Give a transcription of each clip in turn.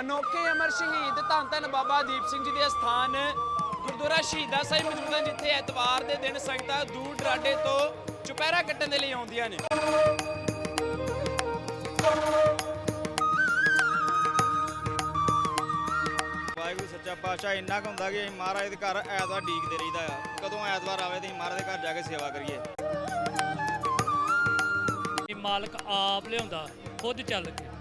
ਅਨੋਖੇ ਅਮਰ ਸ਼ਹੀਦ ਧੰਨ ਧੰਨ ਬਾਬਾ ਦੀਪ ਸਿੰਘ ਜੀ ਦੇ ਅਸਥਾਨ ਗੁਰਦੁਆਰਾ ਸ਼ਹੀਦਾਂ ਸਾਹਿਬ ਮੌਜੂਦ ਹਨ ਜਿੱਥੇ ਐਤਵਾਰ ਦੇ ਦਿਨ ਸੰਗਤਾਂ ਦੂਰ ਦਰਾਡੇ ਤੋਂ ਚੁਪਹਿਰਾ ਕੱਟਣ ਦੇ ਲਈ ਆਉਂਦੀਆਂ ਨੇ। ਵਾਹਿਗੁਰੂ ਸੱਚਾ ਪਾਤਸ਼ਾਹ ਇੰਨਾ ਕੁ ਹੁੰਦਾ ਕਿ ਅਸੀਂ ਮਹਾਰਾਜ ਦੇ ਘਰ ਐਤਵਾਰ ਡੀਕਦੇ ਰਹੀਦਾ ਆ। ਕਦੋਂ ਐਤਵਾਰ ਆਵੇ ਤੇ ਅਸੀਂ ਮਹਾਰਾਜ ਦੇ ਘਰ ਜਾ ਕੇ ਸੇਵਾ ਕਰੀਏ। ਇਹ ਮਾਲਕ ਆਪ ਲਿਆਉਂਦਾ ਖੁਦ ਚੱਲ ਕੇ।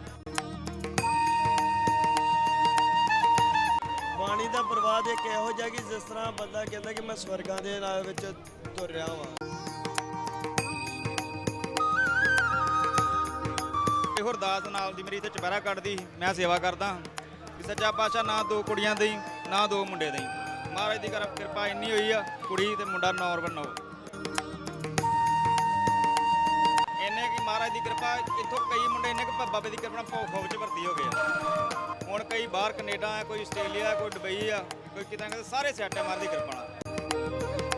ਪਾਣੀ ਦਾ ਪ੍ਰਵਾਦ ਇੱਕ ਇਹੋ ਜਿਹਾ ਕਿ ਜਿਸ ਤਰ੍ਹਾਂ ਬੰਦਾ ਕਹਿੰਦਾ ਕਿ ਮੈਂ ਸਵਰਗਾਂ ਦੇ ਨਾਲ ਵਿੱਚ ਤੁਰ ਰਿਹਾ ਹਾਂ ਇਹ ਅਰਦਾਸ ਨਾਲ ਦੀ ਮੇਰੀ ਤੇ ਚੁਪਹਿਰਾ ਕੱਢਦੀ, ਮੈਂ ਸੇਵਾ ਕਰਦਾ ਕਿ ਸੱਚਾ ਪਾਤਸ਼ਾਹ ਨਾ ਦੋ ਕੁੜੀਆਂ ਦੀ ਨਾ ਦੋ ਮੁੰਡੇ ਦੀ ਮਹਾਰਾਜ ਦੀ ਕਰ- ਕਿਰਪਾ ਇੰਨੀ ਹੋਈ ਆ, ਕੁੜੀ ਤੇ ਮੁੰਡਾ ਨੌਰ ਬਣਾਓ ਇੰਨੇ ਕਿ ਮਹਾਰਾਜ ਦੀ ਕਿਰਪਾ, ਇੱਥੋਂ ਕਈ ਮੁੰਡੇ ਇੰਨੇ ਕਿ ਬਾਬੇ ਦੀ ਕਿਰਪਾ ਨਾਲ ਭੌ ਖੋਬ ਚ ਭਰਤੀ ਹੋ ਗਏ ਆ। ਹੁਣ ਕਈ ਬਾਹਰ ਕੈਨੇਡਾ ਆ ਕੋਈ ਆਸਟ੍ਰੇਲੀਆ ਆ, ਕੋਈ ਦੁਬਈ ਆ ਕੋਈ ਕਿਤੇ ਨਾ ਕਿਤੇ ਸਾਰੇ ਸੈੱਟ ਆ ਮਾਰਦੀ ਕਿਰਪਾ ਨਾਲ।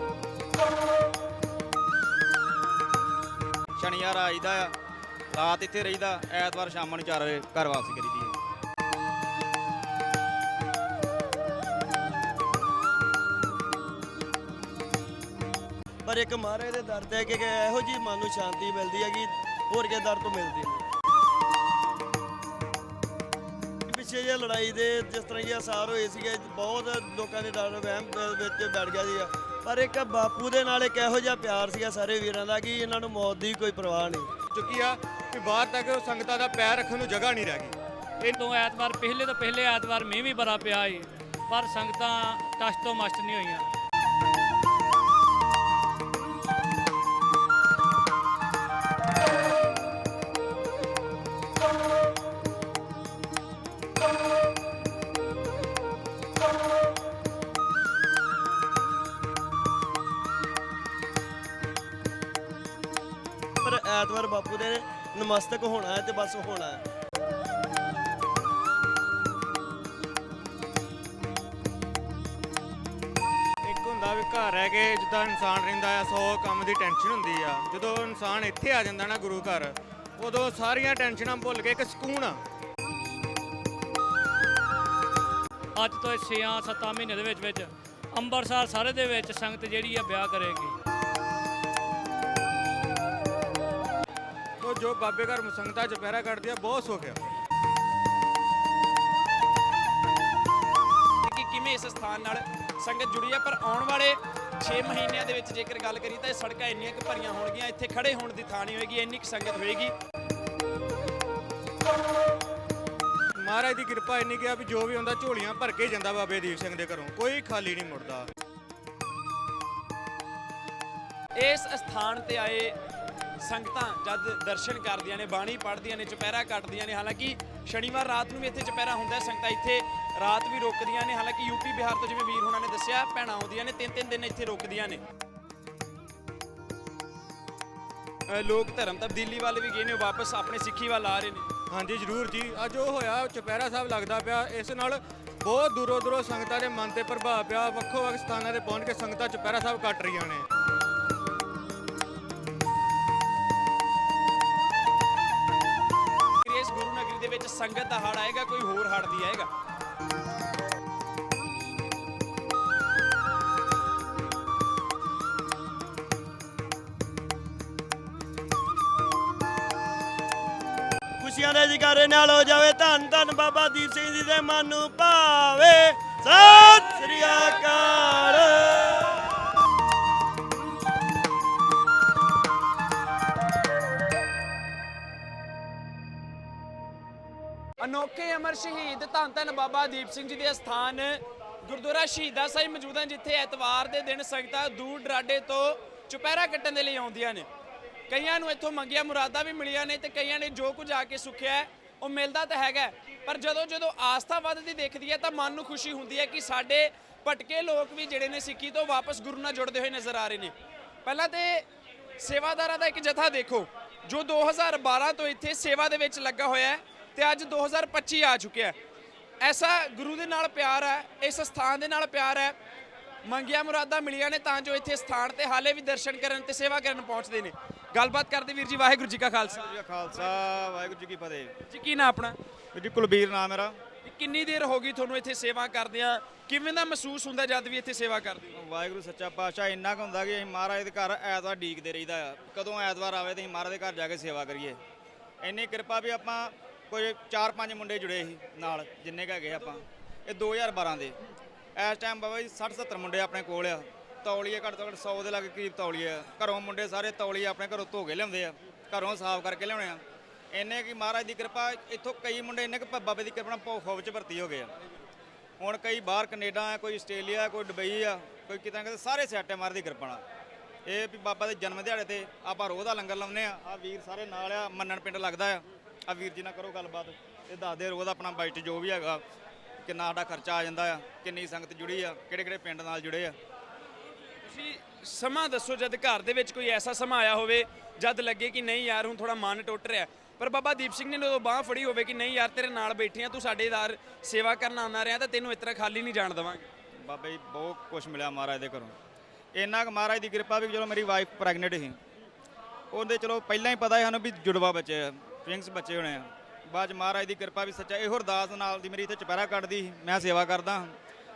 ਸ਼ਨੀਵਾਰ ਆਈਦਾ ਆ ਰਾਤ ਇੱਥੇ ਰਹੀਦਾ ਐਤਵਾਰ ਸ਼ਾਮ ਨੂੰ 4 ਵਜੇ ਘਰ ਵਾਪਸੀ ਕਰੀਦੀ ਹੈ ਪਰ ਇੱਕ ਮਹਾਰਾਜ ਦੇ ਦਰ ਤੇ ਕਿ ਇਹੋ ਜੀ ਮਨ ਨੂੰ ਸ਼ਾਂਤੀ ਮਿਲਦੀ ਹੈ ਕਿ ਹੋਰ ਕੇ ਦਰ ਤੋਂ ਮਿਲਦੀ ਨਹੀਂ ਪਿੱਛੇ ਜੇ ਲੜਾਈ ਦੇ ਜਿਸ ਤਰ੍ਹਾਂ ਇਹ ਅਸਾਰ ਹੋਏ ਸੀਗੇ ਬਹੁਤ ਲੋਕਾਂ ਦੇ ਡਰ ਵਹਿਮ ਵਿੱਚ ਬੈਠ ਗਿਆ ਸੀਗਾ। ਪਰ ਇੱਕ ਬਾਪੂ ਦੇ ਨਾਲ ਇੱਕ ਇਹੋ ਜਿਹਾ ਪਿਆਰ ਸੀਗਾ ਸਾਰੇ ਵੀਰਾਂ ਦਾ ਕਿ ਇਹਨਾਂ ਨੂੰ ਮੌਤ ਦੀ ਕੋਈ ਪਰਵਾਹ ਨਹੀਂ। ਚੁੱਕੀ ਆ ਕਿ ਬਾਹਰ ਤੱਕ ਸੰਗਤਾਂ ਦਾ ਪੈਰ ਰੱਖਣ ਨੂੰ ਜਗ੍ਹਾ ਨਹੀਂ ਰਹਿ ਗਈ। ਇਹ ਤੋਂ ਐਤਵਾਰ ਪਹਿਲੇ ਤੋਂ ਪਹਿਲੇ ਐਤਵਾਰ ਮੀਂਹ ਵੀ ਬੜਾ ਪਿਆ ਏ ਪਰ ਸੰਗਤਾਂ ਟਸ ਤੋਂ ਮਸਤ ਨਹੀਂ ਹੋਈਆਂ। ਪਰ ਐਤਵਾਰ ਬਾਪੂ ਦੇ ਨਮਸਤਕ ਹੋਣਾ ਹੈ ਤੇ ਬਸ ਹੋਣਾ ਹੈ। ਇੱਕ ਹੁੰਦਾ ਵੀ ਘਰ ਰਹਿ ਕੇ ਜਿੱਦਾਂ ਇਨਸਾਨ ਰਹਿੰਦਾ ਆ 100 ਕੰਮ ਦੀ ਟੈਨਸ਼ਨ ਹੁੰਦੀ ਆ। ਜਦੋਂ ਇਨਸਾਨ ਇੱਥੇ ਆ ਜਾਂਦਾ ਨਾ ਗੁਰੂ ਘਰ ਉਦੋਂ ਸਾਰੀਆਂ ਟੈਨਸ਼ਨਾਂ ਭੁੱਲ ਕੇ ਇੱਕ ਸਕੂਨ ਆ। ਅੱਜ ਤੋਂ 6-7 ਮਹੀਨੇ ਦੇ ਵਿੱਚ ਵਿੱਚ ਅੰਮ੍ਰਿਤਸਰ ਸਾਰੇ ਦੇ ਵਿੱਚ ਸੰਗਤ ਜਿਹੜੀ ਆ ਵਿਆਹ ਕਰੇਗੀ। ਜੋ ਬਾਬੇ ਘਰ ਸੰਗਤਾਂ ਚੁਪਹਿਰਾ ਕੱਢਦੀ ਆ ਬਹੁਤ ਸੁੱਖ ਆ। ਕਿ ਕਿਵੇਂ ਇਸ ਸਥਾਨ ਨਾਲ ਸੰਗਤ ਜੁੜੀ ਹੈ ਪਰ ਆਉਣ ਵਾਲੇ 6 ਮਹੀਨਿਆਂ ਦੇ ਵਿੱਚ ਜੇਕਰ ਗੱਲ ਕਰੀ ਤਾਂ ਇਹ ਸੜਕਾਂ ਇੰਨੀਆਂ ਕੁ ਭਰੀਆਂ ਹੋਣਗੀਆਂ ਇੱਥੇ ਖੜੇ ਹੋਣ ਦੀ ਥਾਂ ਨਹੀਂ ਹੋਏਗੀ ਇੰਨੀ ਕੁ ਸੰਗਤ ਹੋਏਗੀ। ਮਹਾਰਾਜ ਦੀ ਕਿਰਪਾ ਇੰਨੀ ਕਿ ਆ ਵੀ ਜੋ ਵੀ ਹੁੰਦਾ ਝੋਲੀਆਂ ਭਰ ਕੇ ਜਾਂਦਾ ਬਾਬੇ ਦੀਪ ਸਿੰਘ ਦੇ ਘਰੋਂ ਕੋਈ ਖਾਲੀ ਨਹੀਂ ਮੁੜਦਾ। ਇਸ ਸਥਾਨ ਤੇ ਆਏ ਸੰਗਤਾਂ ਜਦ ਦਰਸ਼ਨ ਕਰਦੀਆਂ ਨੇ, ਬਾਣੀ ਪੜ੍ਹਦੀਆਂ ਨੇ, ਚੁਪਹਿਰਾ ਕੱਟਦੀਆਂ ਨੇ, ਹਾਲਾਂਕਿ ਸ਼ਨੀਵਾਰ ਰਾਤ ਨੂੰ ਵੀ ਇੱਥੇ ਚੁਪਹਿਰਾ ਹੁੰਦਾ ਸੰਗਤਾਂ ਇੱਥੇ ਰਾਤ ਵੀ ਰੁਕਦੀਆਂ ਨੇ, ਹਾਲਾਂਕਿ ਯੂਪੀ ਬਿਹਾਰ ਤੋਂ ਜਿਵੇਂ ਵੀਰ ਹੋਣਾ ਨੇ ਦੱਸਿਆ, ਭੈਣਾਂ ਆਉਂਦੀਆਂ ਨੇ ਤਿੰਨ ਤਿੰਨ ਦਿਨ ਇੱਥੇ ਰੁਕਦੀਆਂ ਨੇ। ਲੋਕ ਧਰਮ ਤਬਦੀਲੀ ਵੱਲ ਵੀ ਗਏ ਨੇ ਵਾਪਸ ਆਪਣੇ ਸਿੱਖੀ ਵੱਲ ਆ ਰਹੇ ਨੇ। ਹਾਂਜੀ, ਜਰੂਰ ਜੀ। ਅੱਜ ਉਹ ਹੋਇਆ, ਚੁਪਹਿਰਾ ਸਾਹਿਬ ਲੱਗਦਾ ਪਿਆ, ਇਸ ਨਾਲ ਬਹੁਤ ਦੂਰੋਂ ਦੂਰੋਂ ਸੰਗਤਾਂ ਦੇ ਮਨ ਤੇ ਪ੍ਰਭਾਵ ਪਿਆ ਵੱਖੋ ਵੱਖ ਸਥਾਨਾਂ ਤੇ ਪਹੁੰਚ ਕੇ ਸੰਗਤਾਂ ਚੁਪਹਿਰਾ ਸਾਹਿਬ ਕੱਟ ਰਹੀਆਂ ਨੇ। ਸੰਗਤ ਦਾ ਹੜ ਆਏਗਾ, ਕੋਈ ਹੋਰ ਹੜ ਦੀ ਆਏਗਾ। ਖੁਸ਼ੀਆਂ ਦੇ ਜਕਾਰੇ ਨਾਲ ਹੋ ਜਾਵੇ ਧੰਨ ਧੰਨ ਬਾਬਾ ਦੀਪ ਸਿੰਘ ਜੀ ਦੇ ਮਨ ਨੂੰ ਭਾਵੇ। ਸਤਿ ਸ੍ਰੀ ਅਕਾਲ। ਅਨੋਖੇ ਅਮਰ ਸ਼ਹੀਦ ਧੰਨ ਧੰਨ ਬਾਬਾ ਦੀਪ ਸਿੰਘ ਜੀ ਦੇ ਸਥਾਨ ਗੁਰਦੁਆਰਾ ਸ਼ਹੀਦਾਂ ਸਾਹਿਬ ਮੌਜੂਦ ਹਨ, ਜਿੱਥੇ ਐਤਵਾਰ ਦੇ ਦਿਨ ਸੰਗਤਾਂ ਦੂਰ ਦਰਾਡੇ ਤੋਂ ਚੁਪਹਿਰਾ ਕੱਟਣ ਦੇ ਲਈ ਆਉਂਦੀਆਂ ਨੇ। ਕਈਆਂ ਨੂੰ ਇੱਥੋਂ ਮੰਗੀਆਂ ਮੁਰਾਦਾਂ ਵੀ ਮਿਲੀਆਂ ਨੇ ਤੇ ਕਈਆਂ ਨੇ ਜੋ ਕੁਝ ਆ ਕੇ ਸੁਖਿਆ ਉਹ ਮਿਲਦਾ ਤਾਂ ਹੈਗਾ ਪਰ ਜਦੋਂ ਜਦੋਂ ਆਸਥਾ ਵੱਧਦੀ ਦੇਖਦੀ ਹੈ ਤਾਂ ਮਨ ਨੂੰ ਖੁਸ਼ੀ ਹੁੰਦੀ ਹੈ ਕਿ ਸਾਡੇ ਭਟਕੇ ਲੋਕ ਵੀ ਜਿਹੜੇ ਨੇ ਸਿੱਖੀ ਤੋਂ ਵਾਪਸ ਗੁਰੂ ਨਾਲ ਜੁੜਦੇ ਹੋਏ ਨਜ਼ਰ ਆ ਰਹੇ ਨੇ। ਪਹਿਲਾਂ ਤੇ ਸੇਵਾਦਾਰਾਂ ਦਾ ਇੱਕ ਜਥਾ ਦੇਖੋ, ਜੋ 2012 ਤੋਂ ਇੱਥੇ ਸੇਵਾ ਦੇ ਵਿੱਚ ਲੱਗਾ ਹੋਇਆ ਹੈ। ਤੇ ਅੱਜ 2025 ਆ ਚੁੱਕਿਆ ਐਸਾ ਗੁਰੂ ਦੇ ਨਾਲ ਪਿਆਰ ਹੈ ਇਸ ਸਥਾਨ ਦੇ ਨਾਲ ਪਿਆਰ ਹੈ। ਮੰਗੀਆਂ ਮੁਰਾਦਾਂ ਮਿਲੀਆਂ ਨੇ ਤਾਂ ਜੋ ਇੱਥੇ ਸਥਾਨ ਤੇ ਹਾਲੇ ਵੀ ਦਰਸ਼ਨ ਕਰਨ ਤੇ ਸੇਵਾ ਕਰਨ ਪਹੁੰਚਦੇ ਨੇ। ਗੱਲਬਾਤ ਕਰਦੇ ਵੀਰ ਜੀ ਵਾਹਿਗੁਰੂ ਜੀ ਕਾ ਖਾਲਸਾ। ਜੀ ਕਾ ਖਾਲਸਾ ਵਾਹਿਗੁਰੂ ਜੀ ਕੀ ਫਤਿਹ। ਜੀ ਕੀ ਨਾਂ ਆਪਣਾ? ਵੀਰ ਜੀ ਕੁਲਬੀਰ ਨਾਮ ਮੇਰਾ। ਕਿੰਨੀ ਦੇਰ ਹੋ ਗਈ ਤੁਹਾਨੂੰ ਇੱਥੇ ਸੇਵਾ ਕਰਦਿਆਂ? ਕਿਵੇਂ ਦਾ ਮਹਿਸੂਸ ਹੁੰਦਾ ਜਦ ਵੀ ਇੱਥੇ ਸੇਵਾ ਕਰਦੇ ਹੋ? ਵਾਹਿਗੁਰੂ ਸੱਚਾ ਪਾਤਸ਼ਾਹ ਇੰਨਾ ਕੁ ਹੁੰਦਾ ਕਿ ਅਸੀਂ ਮਹਾਰਾਜ ਦੇ ਘਰ ਐਤਵਾਰ ਡੀਕਦੇ ਰਹੀਦਾ। ਆ ਕਦੋਂ ਐਤਵਾਰ ਆਵੇ ਤੇ ਅਸੀਂ ਮਹਾਰਾਜ ਦੇ ਘਰ ਜਾ ਕੇ ਸੇਵਾ ਕਰੀਏ। ਇੰਨੀ ਕਿਰਪਾ ਵੀ ਆਪਾਂ ਕੋਈ 4-5 ਮੁੰਡੇ ਜੁੜੇ ਸੀ ਨਾਲ, ਜਿੰਨੇ ਕੁ ਹੈਗੇ ਆਪਾਂ। ਇਹ 2012 ਦੇ। ਇਸ ਟਾਈਮ ਬਾਬਾ ਜੀ 60-70 ਮੁੰਡੇ ਆਪਣੇ ਕੋਲ ਆ। ਤੌਲੀਏ ਘੱਟ ਤੋਂ ਘੱਟ 100 ਦੇ ਲਾਗੇ ਕਰੀਬ ਤੌਲੀਏ ਆ। ਘਰੋਂ ਮੁੰਡੇ ਸਾਰੇ ਤੌਲੀਏ ਆਪਣੇ ਘਰੋਂ ਧੋ ਕੇ ਲਿਆਉਂਦੇ ਆ। ਘਰੋਂ ਸਾਫ਼ ਕਰਕੇ ਲਿਆਉਣੇ ਆ। ਇੰਨੇ ਕਿ ਮਹਾਰਾਜ ਦੀ ਕਿਰਪਾ, ਇੱਥੋਂ ਕਈ ਮੁੰਡੇ ਇੰਨੇ ਕਿ ਬਾਬੇ ਦੀ ਕਿਰਪਾ ਨਾਲ ਫੌਜ 'ਚ ਭਰਤੀ ਹੋ ਗਏ ਆ। ਹੁਣ ਕਈ ਬਾਹਰ ਕੈਨੇਡਾ ਆ ਕੋਈ ਆਸਟ੍ਰੇਲੀਆ, ਕੋਈ ਦੁਬਈ ਆ, ਕੋਈ ਕਿਤੇ ਨਾ ਕਿਤੇ ਸਾਰੇ ਸੈੱਟ ਆ ਮਹਾਰਾਜ ਦੀ ਕਿਰਪਾ ਨਾਲ। ਇਹ ਵੀ ਬਾਬਾ ਦੇ ਜਨਮ ਦਿਹਾੜੇ ਤੇ ਆਪਾਂ ਰੋਹ ਦਾ ਲੰਗਰ ਲਾਉਂਦੇ ਆ। ਆ ਵੀਰ ਸਾਰੇ ਨਾਲ ਆ, ਮੰਨਣ ਪਿੰਡ ਲੱਗਦਾ ਆ। ਆ ਵੀਰ ਜੀ ਨਾਲ ਕਰੋ ਗੱਲਬਾਤ। ਇਹ ਦੱਸਦੇ ਦਾ ਆਪਣਾ ਬਜਟ ਜੋ ਵੀ ਹੈਗਾ ਕਿੰਨਾ ਸਾਡਾ ਖਰਚਾ ਆ ਜਾਂਦਾ ਆ ਕਿੰਨੀ ਸੰਗਤ ਜੁੜੀ ਆ ਕਿਹੜੇ ਕਿਹੜੇ ਪਿੰਡ ਨਾਲ ਜੁੜੇ ਆ। ਤੁਸੀਂ ਸਮਾਂ ਦੱਸੋ ਜਦ ਘਰ ਦੇ ਵਿੱਚ ਕੋਈ ਐਸਾ ਸਮਾਂ ਆਇਆ ਹੋਵੇ ਜਦ ਲੱਗੇ ਕਿ ਨਹੀਂ ਯਾਰ ਹੁਣ ਥੋੜਾ ਮਨ ਟੁੱਟ ਰਿਹਾ। ਪਰ ਬਾਬਾ ਦੀਪ ਸਿੰਘ ਨੇ ਜਦੋਂ ਬਾਹ ਫੜੀ ਹੋਵੇ ਕਿ ਨਹੀਂ ਯਾਰ ਤੇਰੇ ਨਾਲ ਬੈਠੀਆਂ ਤੂੰ ਸਾਡੇ ਦਾਰ ਸੇਵਾ ਕਰਨ ਆਉਂਦਾ ਰਿਹਾ ਤਾਂ ਤੈਨੂੰ ਇਤਨਾ ਖਾਲੀ ਨਹੀਂ ਜਾਣ ਦੇਵਾਂਗੇ। ਬਾਬਾ ਜੀ ਬਹੁਤ ਕੁਝ ਮਿਲਿਆ ਮਹਾਰਾਜ ਦੇ ਘਰੋਂ। ਇੰਨਾ ਕੁ ਮਹਾਰਾਜ ਦੀ ਕਿਰਪਾ ਵੀ ਜਦੋਂ ਮੇਰੀ ਵਾਈਫ ਪ੍ਰੈਗਨੈਂਟ ਸੀ। ਉਹਦੇ ਚਲੋ ਪਹਿਲਾਂ ਹੀ ਪਤਾ ਸੀ ਸਾਨੂੰ ਵੀ ਜੁੜਵਾ ਬੱਚੇ ਆ ਟਵਿੰਗਸ ਬੱਚੇ ਹੋਣੇ ਆ। ਬਾਅਦ 'ਚ ਮਹਾਰਾਜ ਦੀ ਕਿਰਪਾ ਵੀ ਸੱਚਾ ਇਹੋ ਅਰਦਾਸ ਨਾਲ ਦੀ ਮੇਰੀ ਇੱਥੇ ਚੁਪਹਿਰਾ ਕੱਢਦੀ ਸੀ, ਮੈਂ ਸੇਵਾ ਕਰਦਾ ਹਾਂ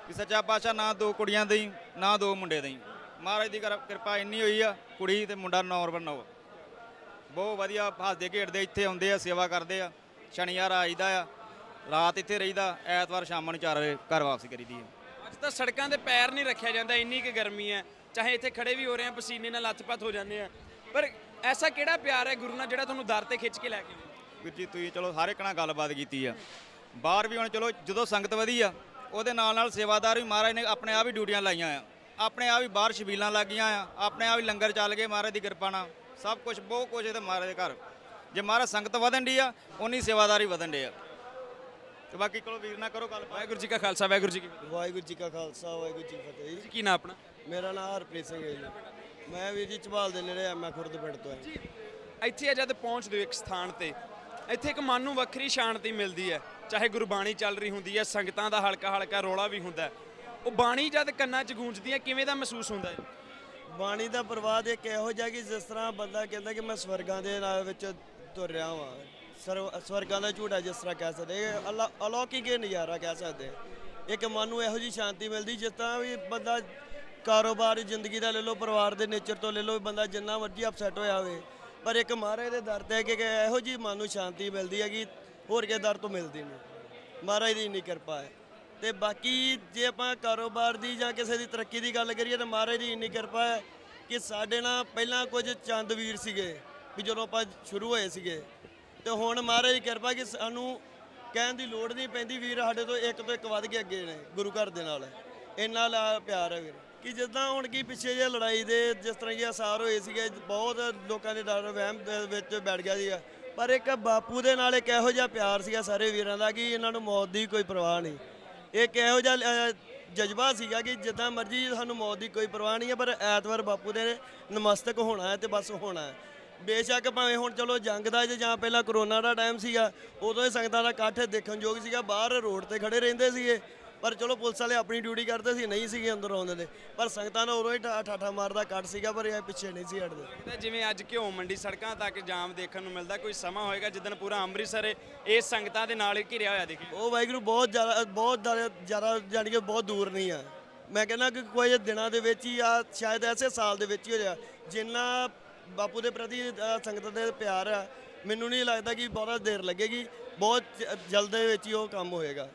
ਕਿ ਸੱਚਾ ਪਾਤਸ਼ਾਹ ਨਾ ਦੋ ਕੁੜੀਆਂ ਦੇਈ ਨਾ ਦੋ ਮੁੰਡੇ ਦੇਈ। ਮਹਾਰਾਜ ਦੀ ਕਿਰ- ਕਿਰਪਾ ਇੰਨੀ ਹੋਈ ਆ ਕੁੜੀ ਤੇ ਮੁੰਡਾ ਨੌਰ ਬਣਾਓ ਬਹੁਤ ਵਧੀਆ ਹੱਸਦੇ ਖੇਡਦੇ ਇੱਥੇ ਆਉਂਦੇ ਆ ਸੇਵਾ ਕਰਦੇ ਆ। ਸ਼ਨੀਵਾਰ ਆਈਦਾ ਆ ਰਾਤ ਇੱਥੇ ਰਹੀਦਾ ਐਤਵਾਰ ਸ਼ਾਮ ਨੂੰ 4 ਵਜੇ ਘਰ ਵਾਪਸੀ ਕਰੀਦੀ ਆ। ਅੱਜ ਤਾਂ ਸੜਕਾਂ ਦੇ ਪੈਰ ਨਹੀਂ ਰੱਖਿਆ ਜਾਂਦਾ ਇੰਨੀ ਕਿ ਗਰਮੀ ਹੈ। ਚਾਹੇ ਇੱਥੇ ਖੜੇ ਵੀ ਹੋ ਰਹੇ ਆ ਪਸੀਨੇ ਨਾਲ ਲੱਥਪੱਥ ਹੋ ਜਾਂਦੇ ਆ। ਪਰ ਐਸਾ ਕਿਹੜਾ ਪਿਆਰ ਹੈ ਗੁਰੂ ਨਾਲ ਜਿਹੜਾ ਤੁਹਾਨੂੰ ਦਰ ਤੇ ਖਿੱਚ ਕੇ ਲੈ ਕੇ ਆਉਂਦਾ? ਵੀਰ ਜੀ ਤੁਸੀਂ ਚਲੋ ਹਰ ਇੱਕ ਨਾਲ ਗੱਲਬਾਤ ਕੀਤੀ ਆ। ਬਾਹਰ ਵੀ ਹੁਣ ਚਲੋ ਜਦੋਂ ਸੰਗਤ ਵਧੀ ਆ ਉਹਦੇ ਨਾਲ ਨਾਲ ਸੇਵਾਦਾਰ ਵੀ ਮਹਾਰਾਜ ਨੇ ਆਪਣੇ ਆਪ ਹੀ ਡਿਊਟੀਆਂ ਲਾਈਆਂ ਆ। ਆਪਣੇ ਆਪ ਹੀ ਬਾਹਰ ਛਬੀਲਾਂ ਲੱਗੀਆਂ ਆ ਆਪਣੇ ਆਪ ਹੀ ਲੰਗਰ ਚੱਲ ਗਏ ਮਹਾਰਾਜ ਦੀ ਕਿਰਪਾ ਨਾਲ। ਸਭ ਕੁਝ ਬਹੁਤ ਕੁਝ ਇਹਦੇ ਮਹਾਰਾਜ ਦੇ ਘਰ। ਜੇ ਮਹਾਰਾਜ ਸੰਗਤ ਵਧਣ ਦੀ ਆ ਉਨੀ ਸੇਵਾਦਾਰੀ ਵਧਣ ਦੇ ਆ। ਤੇ ਬਾਕੀ ਚਲੋ ਵੀਰ ਨਾਲ ਕਰੋ ਗੱਲ ਵਾਹਿਗੁਰੂ ਜੀ ਕਾ ਖਾਲਸਾ ਵਾਹਿਗੁਰੂ ਜੀ ਕੀ ਫਤਿਹ। ਵਾਹਿਗੁਰੂ ਜੀ ਕਾ ਖਾਲਸਾ ਵਾਹਿਗੁਰੂ ਜੀ ਕੀ ਫਤਿਹ ਜੀ। ਕੀ ਨਾਮ ਆਪਣਾ? ਮੇਰਾ ਨਾਮ ਹਰਪ੍ਰੀਤ ਸਿੰਘ ਹੈ ਜੀ। ਮੈਂ ਵੀਰ ਜੀ ਝਬਾਲ ਦੇ ਨੇੜੇ ਆ ਮੈਂ ਖੁਰਦ ਪਿੰਡ ਤੋਂ ਹਾਂ ਜੀ ਇੱਥੇ ਜਦ ਪਹੁੰਚਦੇ ਹੋ ਇੱਕ ਸਥਾਨ ਤੇ। ਇੱਥੇ ਇੱਕ ਮਨ ਨੂੰ ਵੱਖਰੀ ਸ਼ਾਂਤੀ ਮਿਲਦੀ ਹੈ। ਚਾਹੇ ਗੁਰਬਾਣੀ ਚੱਲ ਰਹੀ ਹੁੰਦੀ ਹੈ ਸੰਗਤਾਂ ਦਾ ਹਲਕਾ ਹਲਕਾ ਰੋਲਾ ਵੀ ਹੁੰਦਾ ਹੈ। ਉਹ ਬਾਣੀ ਜਦ ਕੰਨਾਂ 'ਚ ਗੂੰਜਦੀ ਹੈ ਕਿਵੇਂ ਦਾ ਮਹਿਸੂਸ ਹੁੰਦਾ ਹੈ? ਬਾਣੀ ਦਾ ਪ੍ਰਵਾਦ ਇੱਕ ਇਹੋ ਜਿਹਾ ਕਿ ਜਿਸ ਤਰ੍ਹਾਂ ਬੰਦਾ ਕਹਿੰਦਾ ਕਿ ਮੈਂ ਸਵਰਗਾਂ ਦੇ ਨਾਲ ਵਿੱਚ ਤੁਰ ਰਿਹਾ ਹਾਂ ਸਰਵ- ਸਵਰਗਾਂ ਦਾ ਝੂਟਾ ਜਿਸ ਤਰ੍ਹਾਂ ਕਹਿ ਸਕਦੇ ਇਹ ਅਲਾ- ਅਲੌਕਿਕ ਇਹ ਨਜ਼ਾਰਾ ਕਹਿ ਸਕਦੇ ਹਾਂ। ਇੱਕ ਮਨ ਨੂੰ ਇਹੋ ਜੀ ਸ਼ਾਂਤੀ ਮਿਲਦੀ ਜਿਸ ਤਰ੍ਹਾਂ ਵੀ ਬੰਦਾ ਕਾਰੋਬਾਰ ਜ਼ਿੰਦਗੀ ਦਾ ਲੈ ਲਓ, ਪਰਿਵਾਰ ਦੇ ਨੇਚਰ ਤੋਂ ਲੈ ਲਓ ਬੰਦਾ ਜਿੰਨਾ ਮਰਜ਼ੀ ਅਪਸੈਟ ਹੋਇਆ ਹੋਵੇ। ਪਰ ਇੱਕ ਮਹਾਰਾਜ ਦੇ ਦਰ ਤੇ ਕਿ ਕਿ ਇਹੋ ਜੀ ਮਨ ਨੂੰ ਸ਼ਾਂਤੀ ਮਿਲਦੀ ਹੈ ਕਿ ਹੋਰ ਕਿਸੇ ਦਰ ਤੋਂ ਮਿਲਦੀ ਨਹੀਂ। ਮਹਾਰਾਜ ਦੀ ਇੰਨੀ ਕਿਰਪਾ ਹੈ। ਤੇ ਬਾਕੀ ਜੇ ਆਪਾਂ ਕਾਰੋਬਾਰ ਦੀ ਜਾਂ ਕਿਸੇ ਦੀ ਤਰੱਕੀ ਦੀ ਗੱਲ ਕਰੀਏ ਤਾਂ ਮਹਾਰਾਜ ਦੀ ਇੰਨੀ ਕਿਰਪਾ ਹੈ ਕਿ ਸਾਡੇ ਨਾਲ ਪਹਿਲਾਂ ਕੁਝ ਚੰਦ ਵੀਰ ਸੀਗੇ, ਵੀ ਜਦੋਂ ਆਪਾਂ ਸ਼ੁਰੂ ਹੋਏ ਸੀਗੇ। ਤੇ ਹੁਣ ਮਹਾਰਾਜ ਦੀ ਕਿਰਪਾ ਕਿ ਸਾਨੂੰ ਕਹਿਣ ਦੀ ਲੋੜ ਨਹੀਂ ਪੈਂਦੀ, ਵੀਰ ਸਾਡੇ ਤੋਂ ਇੱਕ ਤੋਂ ਇੱਕ ਵੱਧ ਕੇ ਅੱਗੇ ਨੇ, ਗੁਰੂ ਘਰ ਦੇ ਨਾਲ। ਇੰਨਾ ਲਾ ਪਿਆਰ ਹੈ ਵੀਰ। ਕਿ ਜਿੱਦਾਂ ਹੁਣ ਕੀ ਪਿੱਛੇ ਜੇ ਲੜਾਈ ਦੇ ਜਿਸ ਤਰ੍ਹਾਂ ਕੀ ਅਸਾਰ ਹੋਏ ਸੀਗੇ, ਬਹੁਤ ਲੋਕਾਂ ਦੇ ਡਰ, ਵਹਿਮ ਦੇ ਵਿੱਚ ਬੈਠ ਗਿਆ ਸੀਗਾ। ਪਰ ਇੱਕ ਬਾਪੂ ਦੇ ਨਾਲ ਇੱਕ ਇਹੋ ਜਿਹਾ ਪਿਆਰ ਸੀਗਾ ਸਾਰੇ ਵੀਰਾਂ ਦਾ ਕਿ ਇਹਨਾਂ ਨੂੰ ਮੌਤ ਦੀ ਕੋਈ ਪਰਵਾਹ ਨਹੀਂ। ਇੱਕ ਇਹੋ ਜਿਹਾ ਜਜ਼ਬਾ ਸੀਗਾ ਕਿ ਜਿੱਦਾਂ ਮਰਜ਼ੀ ਸਾਨੂੰ ਮੌਤ ਦੀ ਕੋਈ ਪਰਵਾਹ ਨਹੀਂ ਹੈ, ਪਰ ਐਤਵਾਰ ਬਾਪੂ ਦੇ ਨਮਸਤਕ ਹੋਣਾ ਹੈ ਤੇ ਬਸ ਹੋਣਾ ਹੈ। ਬੇਸ਼ੱਕ ਭਾਵੇਂ ਹੁਣ ਚਲੋ ਜੰਗ ਦਾ ਜੇ ਜਾਂ ਪਹਿਲਾਂ ਕਰੋਨਾ ਦਾ ਟਾਈਮ ਸੀਗਾ, ਉਦੋਂ ਹੀ ਸੰਗਤਾਂ ਦਾ ਇਕੱਠ ਦੇਖਣ ਯੋਗ ਸੀਗਾ, ਬਾਹਰ ਰੋਡ ਤੇ ਖੜੇ ਰਹਿੰਦੇ ਸੀਗੇ। ਪਰ ਚਲੋ ਪੁਲਿਸ ਵਾਲੇ ਆਪਣੀ ਡਿਊਟੀ ਕਰਦੇ ਸੀ ਨਹੀਂ ਸੀਗੇ ਅੰਦਰ ਆਉਂਦੇ ਨੇ ਪਰ ਸੰਗਤਾਂ ਦਾ ਉਦੋਂ ਹੀ ਠਾ- ਠਾਠਾ ਮਾਰਦਾ ਕੱਟ ਸੀਗਾ ਪਰ ਇਹ ਪਿੱਛੇ ਨਹੀਂ ਸੀ ਹਟਦੇ। ਲੱਗਦਾ ਜਿਵੇਂ ਅੱਜ ਘਿਓ ਮੰਡੀ ਸੜਕਾਂ ਤੱਕ ਜਾਮ ਦੇਖਣ ਨੂੰ ਮਿਲਦਾ ਕੋਈ ਸਮਾਂ ਹੋਏਗਾ ਜਿੱਦਣ ਪੂਰਾ ਅੰਮ੍ਰਿਤਸਰ ਇਸ ਸੰਗਤਾਂ ਦੇ ਨਾਲ ਹੀ ਘਿਰਿਆ ਹੋਇਆ ਦੇਖੀ ਉਹ ਵਾਹਿਗੁਰੂ ਬਹੁਤ ਜ਼ਿਆਦਾ ਬਹੁਤ ਜ਼ਿਆਦਾ- ਜ਼ਿਆਦਾ ਜਾਣੀ ਕਿ ਬਹੁਤ ਦੂਰ ਨਹੀਂ ਆ। ਮੈਂ ਕਹਿੰਦਾ ਕਿ ਕੋਈ ਦਿਨਾਂ ਦੇ ਵਿੱਚ ਹੀ ਆ ਸ਼ਾਇਦ ਐਸੇ ਸਾਲ ਦੇ ਵਿੱਚ ਹੀ ਹੋ ਜਾ ਜਿੰਨਾ ਬਾਪੂ ਦੇ ਪ੍ਰਤੀ ਅ, ਸੰਗਤ ਦੇ ਪਿਆਰ ਆ ਮੈਨੂੰ ਨਹੀਂ ਲੱਗਦਾ ਕਿ ਬਹੁਤਾ ਦੇਰ ਲੱਗੇਗੀ। ਬਹੁਤ ਜ- ਜਲਦ ਦੇ ਵਿੱਚ ਹੀ ਉਹ ਕੰਮ ਹੋਏਗਾ।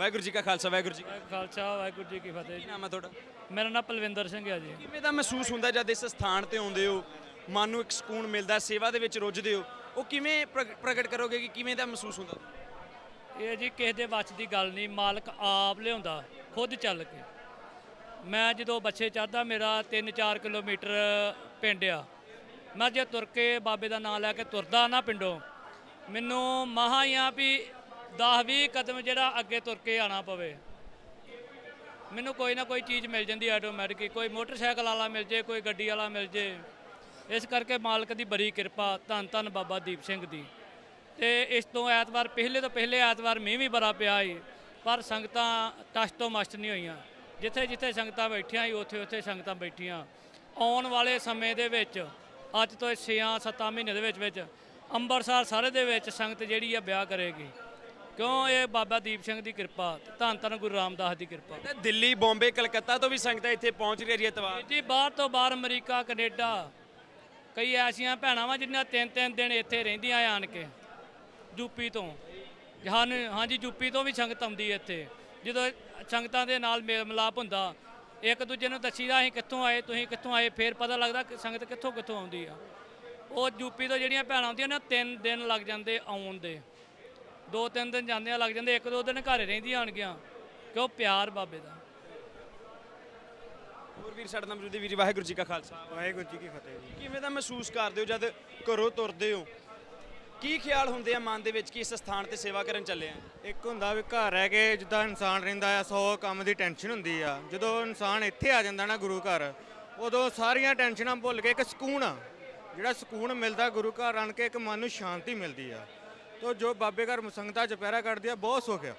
ਵਾਹਿਗੁਰੂ ਜੀ ਕਾ ਖਾਲਸਾ ਵਾਹਿਗੁਰੂ ਜੀ ਕੀ ਖਾਲਸਾ ਵਾਹਿਗੁਰੂ ਜੀ ਕੀ ਫਤਿਹ ਕੀ ਨਾਮ ਹੈ ਤੁਹਾਡਾ? ਮੇਰਾ ਨਾਮ ਪਲਵਿੰਦਰ ਸਿੰਘ ਹੈ ਜੀ। ਕਿਵੇਂ ਦਾ ਮਹਿਸੂਸ ਹੁੰਦਾ ਜਦ ਇਸ ਸਥਾਨ ਤੇ ਆਉਂਦੇ ਹੋ? ਮਨ ਨੂੰ ਇੱਕ ਸਕੂਨ ਮਿਲਦਾ ਸੇਵਾ ਦੇ ਵਿੱਚ ਰੁੱਝਦੇ ਹੋ। ਉਹ ਕਿਵੇਂ ਪ੍ਰਗ- ਪ੍ਰਗਟ ਕਰੋਗੇ ਕਿ ਕਿਵੇਂ ਦਾ ਮਹਿਸੂਸ ਹੁੰਦਾ? ਇਹ ਜੀ ਕਿਸੇ ਦੇ ਵੱਸ ਦੀ ਗੱਲ ਨਹੀਂ ਮਾਲਕ ਆਪ ਲਿਆਉਂਦਾ ਖੁਦ ਚੱਲ ਕੇ। ਮੈਂ ਜਦੋਂ ਬੱਚੇ ਚੜਦਾ ਮੇਰਾ 3-4 ਕਿਲੋਮੀਟਰ ਪਿੰਡ ਆ। ਮੈਂ ਜੇ ਤੁਰ ਕੇ ਬਾਬੇ ਦਾ ਨਾਮ ਲੈ ਕੇ ਤੁਰਦਾ ਨਾ ਪਿੰਡੋਂ ਮੈਨੂੰ ਮਹਾਂ ਹੀ ਆ ਵੀ 10-20 ਕਦਮ ਜਿਹੜਾ ਅੱਗੇ ਤੁਰ ਕੇ ਆਣਾ ਪਵੇ। ਮੈਨੂੰ ਕੋਈ ਨਾ ਕੋਈ ਚੀਜ਼ ਮਿਲ ਜਾਂਦੀ ਆਟੋਮੈਟਿਕ ਕੋਈ ਮੋਟਰਸਾਈਕਲ ਵਾਲਾ ਮਿਲ ਜੇ, ਕੋਈ ਗੱਡੀ ਵਾਲਾ ਮਿਲ ਜੇ। ਇਸ ਕਰਕੇ ਮਾਲਕ ਦੀ ਬੜੀ ਕਿਰਪਾ, ਧੰਨ ਧੰਨ ਬਾਬਾ ਦੀਪ ਸਿੰਘ ਦੀ। ਤੇ ਇਸ ਤੋਂ ਐਤਵਾਰ, ਪਹਿਲੇ ਤੋਂ ਪਹਿਲੇ ਐਤਵਾਰ ਮੀਂਹ ਵੀ ਬੜਾ ਪਿਆ ਸੀ, ਪਰ ਸੰਗਤਾਂ ਟਸ ਤੋਂ ਮਸਤ ਨਹੀਂ ਹੋਈਆਂ। ਜਿੱਥੇ ਜਿੱਥੇ ਸੰਗਤਾਂ ਬੈਠੀਆਂ ਸੀ, ਉੱਥੇ ਉੱਥੇ ਸੰਗਤਾਂ ਬੈਠੀਆਂ। ਆਉਣ ਵਾਲੇ ਸਮੇਂ ਦੇ ਵਿੱਚ, ਅੱਜ ਤੋਂ 6-7 ਮਹੀਨੇ ਦੇ ਵਿੱਚ ਵਿੱਚ ਅੰਮ੍ਰਿਤਸਰ ਸਾਰੇ ਦੇ ਵਿੱਚ ਸੰਗਤ ਜਿਹੜੀ ਆ ਵਿਆਹ ਕਰੇਗੀ। ਕਿਉਂ ਇਹ ਬਾਬਾ ਦੀਪ ਸਿੰਘ ਦੀ ਕਿਰਪਾ? ਧੰਨ ਧੰਨ ਗੁਰੂ ਰਾਮਦਾਸ ਦੀ ਕਿਰਪਾ। ਤੇ ਦਿੱਲੀ ਬੰਬੇ ਕਲਕੱਤਾ ਤੋਂ ਵੀ ਸੰਗਤਾਂ ਇੱਥੇ ਪਹੁੰਚ ਰਹੀਆਂ ਜੀ ਐਤਵਾਰ। ਜੀ ਬਾਹਰ ਤੋਂ ਬਾਹਰ ਅਮਰੀਕਾ ਕੈਨੇਡਾ ਕਈ ਐਸੀਆਂ ਭੈਣਾਂ ਵਾ ਜਿੰਨਾਂ ਤਿੰਨ ਤਿੰਨ ਦਿਨ ਇੱਥੇ ਰਹਿੰਦੀਆਂ ਆਣ ਕੇ ਯੂਪੀ ਤੋਂ। ਹਨ ਹਾਂਜੀ ਯੂਪੀ ਤੋਂ ਵੀ ਸੰਗਤ ਆਉਂਦੀ ਹੈ ਇੱਥੇ। ਜਦੋਂ ਸੰਗਤਾਂ ਦੇ ਨਾਲ ਮੇਲ ਮਿਲਾਪ ਹੁੰਦਾ ਇੱਕ ਦੂਜੇ ਨੂੰ ਦੱਸੀਦਾ ਅਸੀਂ ਕਿੱਥੋਂ ਆਏ? ਤੁਸੀਂ ਕਿੱਥੋਂ ਆਏ? ਫੇਰ ਪਤਾ ਲੱਗਦਾ ਕਿ ਸੰਗਤ ਕਿੱਥੋਂ ਕਿੱਥੋਂ ਆਉਂਦੀ ਆ। ਉਹ ਯੂਪੀ ਤੋਂ ਜਿਹੜੀਆਂ ਭੈਣਾਂ ਆਉਂਦੀਆਂ ਨੇ ਤਿੰਨ ਦਿਨ ਲੱਗ ਜਾਂਦੇ ਆਉਣ ਦੇ। ਦੋ ਤਿੰਨ ਦਿਨ ਜਾਂਦੇ ਆ ਲੱਗ ਜਾਂਦੇ ਇੱਕ ਦੋ ਦਿਨ ਘਰੇ ਰਹਿੰਦੀਆਂ ਆਣਗੀਆਂ। ਕਿਉਂ? ਪਿਆਰ ਬਾਬੇ ਦਾ। ਹੋਰ ਵੀਰ ਸਾਡੇ ਨਾਲ ਮੌਜੂਦ ਵੀਰ ਵਾਹਿਗੁਰੂ ਜੀ ਕਾ ਖਾਲਸਾ। ਵਾਹਿਗੁਰੂ ਜੀ ਕੀ ਫਤਿਹ ਜੀ। ਕਿਵੇਂ ਦਾ ਮਹਿਸੂਸ ਕਰਦੇ ਹੋ ਜਦ ਘਰੋਂ ਤੁਰਦੇ ਹੋ? ਕੀ ਖਿਆਲ ਹੁੰਦੇ ਆ ਮਨ ਦੇ ਵਿੱਚ ਕਿ ਇਸ ਸਥਾਨ ਤੇ ਸੇਵਾ ਕਰਨ ਚੱਲੇ ਆ? ਇੱਕ ਹੁੰਦਾ ਵੀ ਘਰ ਰਹਿ ਕੇ ਜਿੱਦਾਂ ਇਨਸਾਨ ਰਹਿੰਦਾ ਆ 100 ਕੰਮ ਦੀ ਟੈਨਸ਼ਨ ਹੁੰਦੀ ਆ। ਜਦੋਂ ਇਨਸਾਨ ਇੱਥੇ ਆ ਜਾਂਦਾ ਨਾ ਗੁਰੂ ਘਰ ਉਦੋਂ ਸਾਰੀਆਂ ਟੈਨਸ਼ਨਾਂ ਭੁੱਲ ਕੇ ਇੱਕ ਸਕੂਨ ਆ। ਜਿਹੜਾ ਸਕੂਨ ਮਿਲਦਾ ਗੁਰੂ ਘਰ ਆਣ ਕੇ ਇੱਕ ਮਨ ਨੂੰ ਸ਼ਾਂਤੀ ਮਿਲਦੀ ਆ। ਤੋ ਜੋ ਬਾਬੇ ਘਰ ਸੰਗਤਾਂ ਚੁਪਹਿਰਾ ਕੱਢਦੀ ਆ ਬਹੁਤ ਸੁੱਖ ਆ।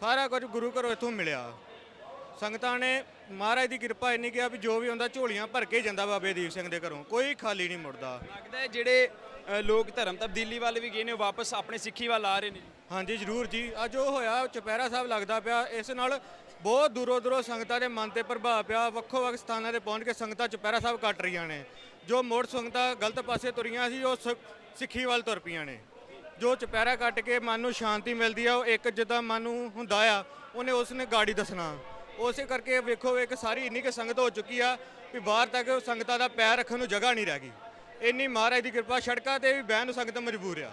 ਸਾਰਾ ਕੁਝ ਗੁਰੂ ਘਰੋਂ ਇੱਥੋਂ ਮਿਲਿਆ। ਸੰਗਤਾਂ ਨੇ ਮਹਾਰਾਜ ਦੀ ਕਿਰਪਾ ਇੰਨੀ ਕਿਹਾ ਵੀ ਜੋ ਵੀ ਹੁੰਦਾ ਝੋਲੀਆਂ ਭਰ ਕੇ ਜਾਂਦਾ ਬਾਬੇ ਦੀਪ ਸਿੰਘ ਦੇ ਘਰੋਂ। ਕੋਈ ਖਾਲੀ ਨਹੀਂ ਮੁੜਦਾ। ਲੱਗਦਾ ਜਿਹੜੇ ਲੋਕ ਧਰਮ ਤਬਦੀਲੀ ਵੱਲ ਵੀ ਗਏ ਨੇ ਵਾਪਸ ਆਪਣੇ ਸਿੱਖੀ ਵੱਲ ਆ ਰਹੇ ਨੇ। ਹਾਂਜੀ ਜ਼ਰੂਰ ਜੀ। ਅੱਜ ਉਹ ਹੋਇਆ ਚੁਪਹਿਰਾ ਸਾਹਿਬ ਲੱਗਦਾ ਪਿਆ। ਇਸ ਨਾਲ ਬਹੁਤ ਦੂਰੋਂ ਦੂਰੋਂ ਸੰਗਤਾਂ ਦੇ ਮਨ ਤੇ ਪ੍ਰਭਾਵ ਪਿਆ। ਵੱਖੋ ਵੱਖ ਸਥਾਨਾਂ ਤੇ ਪਹੁੰਚ ਕੇ ਸੰਗਤਾਂ ਚੁਪਹਿਰਾ ਸਾਹਿਬ ਕੱਟ ਰਹੀਆਂ ਨੇ। ਜੋ ਮੋੜ ਸੰਗਤਾਂ ਗਲਤ ਪਾਸੇ ਤੁਰੀਆਂ ਸੀ ਉਹ ਸਿੱਖੀ ਵੱਲ ਤੁਰ ਪਈਆਂ ਨੇ। ਜੋ ਚੁਪਹਿਰਾ ਕੱਟ ਕੇ ਮਨ ਨੂੰ ਸ਼ਾਂਤੀ ਮਿਲਦੀ ਆ, ਉਹ ਇੱਕ ਜਿੱਦਾਂ ਮਨ ਨੂੰ ਹੁੰਦਾ ਆ, ਉਹਨੇ ਉਸ ਨੇ ਗਾੜੀ ਦੱਸਣਾ। ਉਸੇ ਕਰਕੇ ਵੇਖੋ, ਇੱਕ ਸਾਰੀ ਇੰਨੀ ਕਿ ਸੰਗਤ ਹੋ ਚੁੱਕੀ ਆ ਵੀ ਬਾਹਰ ਤੱਕ ਸੰਗਤਾਂ ਦਾ ਪੈਰ ਰੱਖਣ ਨੂੰ ਜਗ੍ਹਾ ਨਹੀਂ ਰਹਿ ਗਈ। ਇੰਨੀ ਮਹਾਰਾਜ ਦੀ ਕਿਰਪਾ, ਸੜਕਾਂ ਤੇ ਵੀ ਬਹਿਣ ਨੂੰ ਸੰਗਤ ਮਜਬੂਰ ਆ।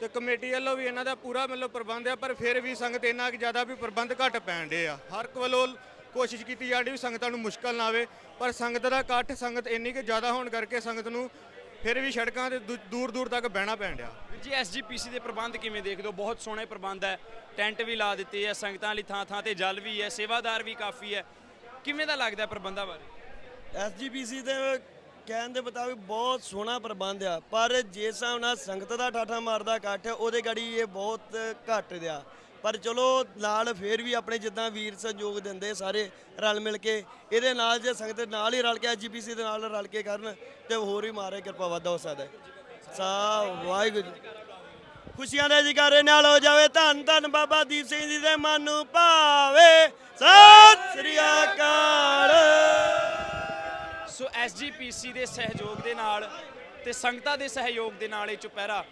ਤੇ ਕਮੇਟੀ ਵੱਲੋਂ ਵੀ ਇਹਨਾਂ ਦਾ ਪੂਰਾ ਮਤਲਬ ਪ੍ਰਬੰਧ ਆ, ਪਰ ਫਿਰ ਵੀ ਸੰਗਤ ਇੰਨਾ ਕਿ ਜ਼ਿਆਦਾ ਵੀ ਪ੍ਰਬੰਧ ਘੱਟ ਪੈਣ ਡੇ ਆ। ਹਰ ਵੱਲੋਂ ਕੋਸ਼ਿਸ਼ ਕੀਤੀ ਜਾਂਦੀ ਵੀ ਸੰਗਤਾਂ ਨੂੰ ਮੁਸ਼ਕਲ ਨਾ ਆਵੇ, ਪਰ ਸੰਗਤ ਦਾ ਇਕੱਠ ਸੰਗਤ ਇੰਨੀ ਕਿ ਜ਼ਿਆਦਾ ਹੋਣ ਕਰਕੇ ਸੰਗਤ ਨੂੰ ਫਿਰ ਵੀ ਸੜਕਾਂ ਤੇ ਦੂਰ ਦੂਰ ਤੱਕ ਬਹਿਣਾ ਪੈਣ ਡਿਆ। ਵੀਰ ਜੀ ਐਸਜੀਪੀਸੀ ਦੇ ਪ੍ਰਬੰਧ ਕਿਵੇਂ ਦੇਖਦੇ ਹੋ? ਬਹੁਤ ਸੋਹਣੇ ਪ੍ਰਬੰਧ ਹੈ। ਟੈਂਟ ਵੀ ਲਾ ਦਿੱਤੇ ਆ ਸੰਗਤਾਂ ਲਈ ਥਾਂ ਥਾਂ ਤੇ ਜਲ ਵੀ ਹੈ ਸੇਵਾਦਾਰ ਵੀ ਕਾਫੀ ਹੈ। ਕਿਵੇਂ ਦਾ ਲੱਗਦਾ ਹੈ ਪ੍ਰਬੰਧਾਂ ਬਾਰੇ? ਐਸਜੀਪੀਸੀ ਦੇ ਕਹਿਣ ਦੇ ਮੁਤਾਬਿਕ ਬਹੁਤ ਸੋਹਣਾ ਪ੍ਰਬੰਧ ਆ ਪਰ ਜੇ ਹਿਸਾਬ ਨਾਲ ਸੰਗਤ ਦਾ ਠਾਠਾ ਮਾਰਦਾ ਇਕੱਠ ਉਹਦੇ ਗੜੀ ਇਹ ਬਹੁਤ ਘੱਟ ਦਿਆ ਪਰ ਚਲੋ ਨਾਲ ਫੇਰ ਵੀ ਆਪਣੇ ਜਿੱਦਾਂ ਵੀਰ ਸਹਿਯੋਗ ਦਿੰਦੇ ਸਾਰੇ ਰਲ ਮਿਲ ਕੇ, ਇਹਦੇ ਨਾਲ ਜੇ ਸੰਗਤ ਨਾਲ ਹੀ ਰਲ ਕੇ ਐਸਜੀਪੀਸੀ ਦੇ ਨਾਲ ਰਲ ਕੇ ਕਰਨ ਤੇ ਹੋਰ ਵੀ ਮਾਰੇ ਕਿਰਪਾ ਵਾਧਾ ਹੋ ਸਕਦਾ ਹੈ। ਸਾ ਵਾਹਿਗੁਰੂ ਖੁਸ਼ੀਆਂ ਦੇ ਜਗਾਰੇ ਨਾਲ ਹੋ ਜਾਵੇ ਧੰਨ ਧੰਨ ਬਾਬਾ ਦੀਪ ਸਿੰਘ ਜੀ ਦੇ ਮਨ ਨੂੰ ਭਾਵੇ। ਸਤਿ ਸ੍ਰੀ ਅਕਾਲ। ਸੋ ਐਸਜੀਪੀਸੀ ਦੇ ਸਹਿਯੋਗ ਦੇ ਨਾਲ ਤੇ ਸੰਗਤਾਂ ਦੇ ਸਹਿਯੋਗ ਦੇ ਨਾਲ ਇਹ ਚੁਪਹਿਰਾ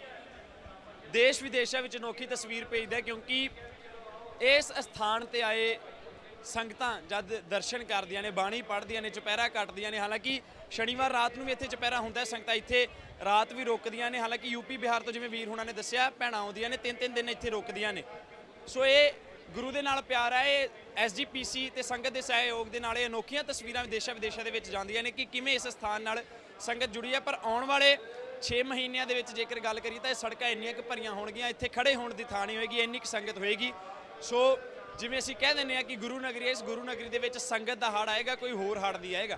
ਦੇਸ਼ ਵਿਦੇਸ਼ਾਂ ਵਿੱਚ ਅਨੋਖੀ ਤਸਵੀਰ ਭੇਜਦਾ ਕਿਉਂਕਿ ਇਸ ਸਥਾਨ ਤੇ ਆਏ ਸੰਗਤਾਂ ਜਦ ਦਰਸ਼ਨ ਕਰਦੀਆਂ ਨੇ, ਬਾਣੀ ਪੜ੍ਹਦੀਆਂ ਨੇ, ਚੁਪਹਿਰਾ ਕੱਟਦੀਆਂ ਨੇ, ਹਾਲਾਂਕਿ ਸ਼ਨੀਵਾਰ ਰਾਤ ਨੂੰ ਵੀ ਇੱਥੇ ਚੁਪਹਿਰਾ ਹੁੰਦਾ ਹੈ, ਸੰਗਤਾਂ ਇੱਥੇ ਰਾਤ ਵੀ ਰੁਕਦੀਆਂ ਨੇ, ਹਾਲਾਂਕਿ ਯੂਪੀ ਬਿਹਾਰ ਤੋਂ ਜਿਵੇਂ ਵੀਰ ਹੁਣਾਂ ਨੇ ਦੱਸਿਆ, ਭੈਣਾਂ ਆਉਂਦੀਆਂ ਨੇ ਤਿੰਨ ਤਿੰਨ ਦਿਨ ਇੱਥੇ ਰੁਕਦੀਆਂ ਨੇ। ਸੋ ਇਹ ਗੁਰੂ ਦੇ ਨਾਲ ਪਿਆਰ ਹੈ, ਇਹ ਐਸਜੀਪੀਸੀ ਤੇ ਸੰਗਤ ਦੇ ਸਹਿਯੋਗ ਦੇ ਨਾਲ ਇਹ ਅਨੋਖੀਆਂ ਤਸਵੀਰਾਂ ਵਿਦੇਸ਼ਾਂ ਵਿਦੇਸ਼ਾਂ ਦੇ ਵਿੱਚ ਜਾਂਦੀਆਂ ਨੇ ਕਿ ਕਿਵੇਂ ਇਸ ਸਥਾਨ ਨਾਲ ਸੰਗਤ ਜੁੜੀ ਹੈ, ਪਰ ਆਉਣ ਵਾਲੇ 6 ਮਹੀਨਿਆਂ ਦੇ ਵਿੱਚ ਜੇਕਰ ਗੱਲ ਕਰੀਏ ਤਾਂ ਇਹ ਸੜਕਾਂ ਇੰਨੀਆਂ ਕੁ ਭਰੀਆਂ ਹੋਣਗੀਆਂ, ਇੱਥੇ ਖੜੇ ਹੋਣ ਦੀ ਥਾਂ ਨਹੀਂ ਹੋਏਗੀ, ਇੰਨੀ ਕੁ ਸੰਗਤ ਹੋਏਗੀ। ਸੋ ਜਿਵੇਂ ਅਸੀਂ ਕਹਿ ਦਿੰਦੇ ਆ ਕਿ ਗੁਰੂ ਨਗਰੀ ਇਸ ਗੁਰੂ ਨਗਰੀ ਦੇ ਵਿੱਚ ਸੰਗਤ ਦਾ ਹੜ ਆਏਗਾ, ਕੋਈ ਹੋਰ ਹੜ ਨਹੀਂ ਆਏਗਾ।